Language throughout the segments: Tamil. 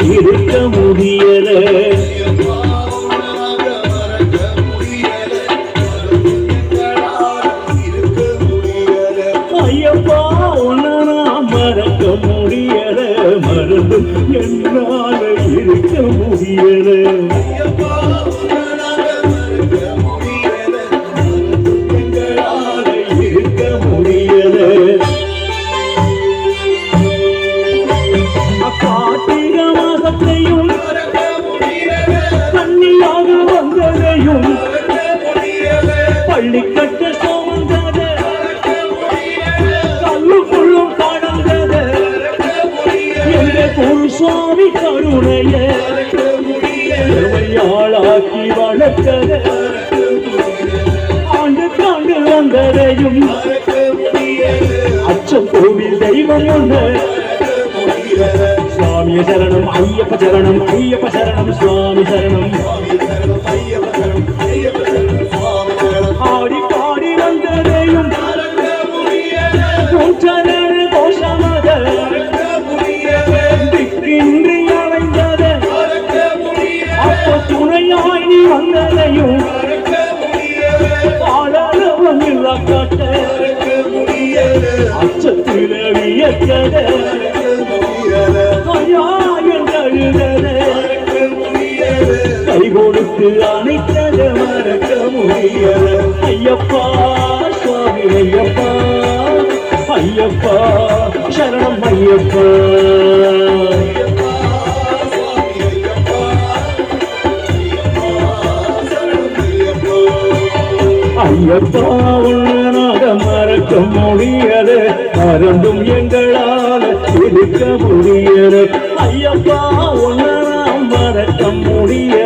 இருக்க முடியல. ஐயப்பா உன்னை நான் மறக்க முடியல. மறந்து என்னால இருக்க முடியல. பள்ளிக்கட்டு சுமந்தத கல்லுக்குள்ளும் கடந்தத எங்க குருசுவாமி கருணைய. ஆளாக்கி வளர்த்தத. ஆண்டு தாண்டு வந்ததையும் அச்சம் கோவில் தெய்வம் ஒன்று. சுவாமிய சரணம் ஐயப்ப சரணம் ஐயப்ப சரணம் சுவாமி சரணம். ஐயப்ப வந்ததையும் ஆளளவன் இல்ல காட்ட. அச்சத்தில வியக்கத ஐயா என்றழுதத கை கொடுத்து அணைத்தத மறக்க முடியல ஐயப்பா சுவாமி ஐயப்பா ஐயப்பா சரணம் ஐயப்பா. ஐயப்பா உன்னனாக மறக்க முடியது மறந்தும் எங்களால் இருக்க முடியது. ஐயப்பா உன்னனால் மறக்க முடியது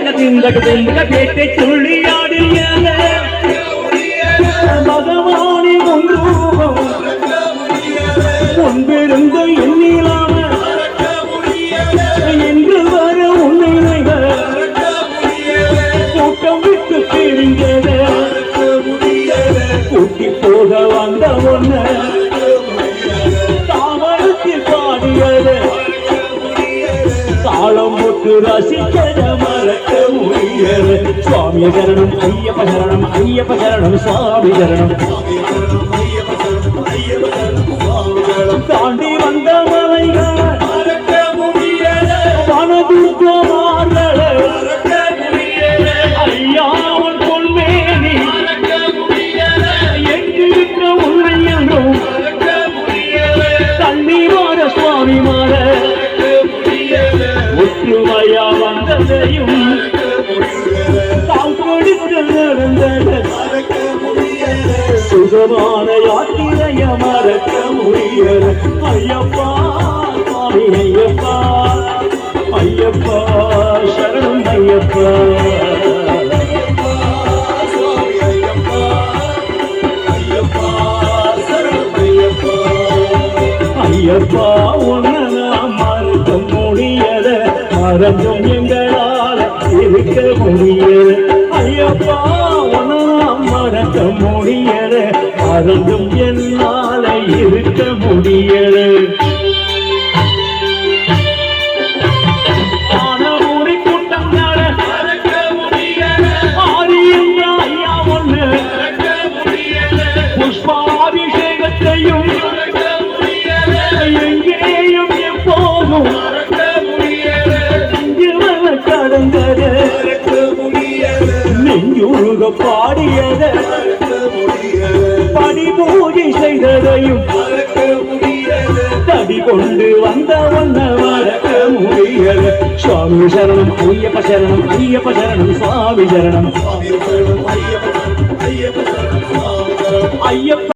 திந்தக திந்தக பேட்டை துள்ளியாடியல பகவானி ஒன்றூபம் முன்பிருந்த எண்ணிலாம என்று வர உன்னினைகள் கூட்டம் விட்டு பிரிஞ்சத கூட்டி போக வந்த ஒன்ன தாமரத்தில் தாளம் போட்டு ரசிக்கத மறக்க சுவாமி சரணம் ஐயப்ப சரணம் ஐயப்ப சரணம் சுவாமி சரணம். மறக்க முடியல ஐயப்பா சுவாமி ஐயப்பா. ஐயப்பா சரணம் ஐயப்பா. ஐயப்பா உன்னை மறக்க முடியல. மறந்தும் எங்களால் இருக்க முடியல. ஐயப்பா மறக்க முடியல மறந்தும் என்னால இருக்க முடியல முருக பாடியத. படி பூஜை செய்ததையும் தடி கொண்டு வந்த ஒன்ன மறக்க முடியல. சுவாமி சரணம் ஐயப்ப சரணம் ஐயப்ப சரணம் சுவாமி சரணம். ஐயப்ப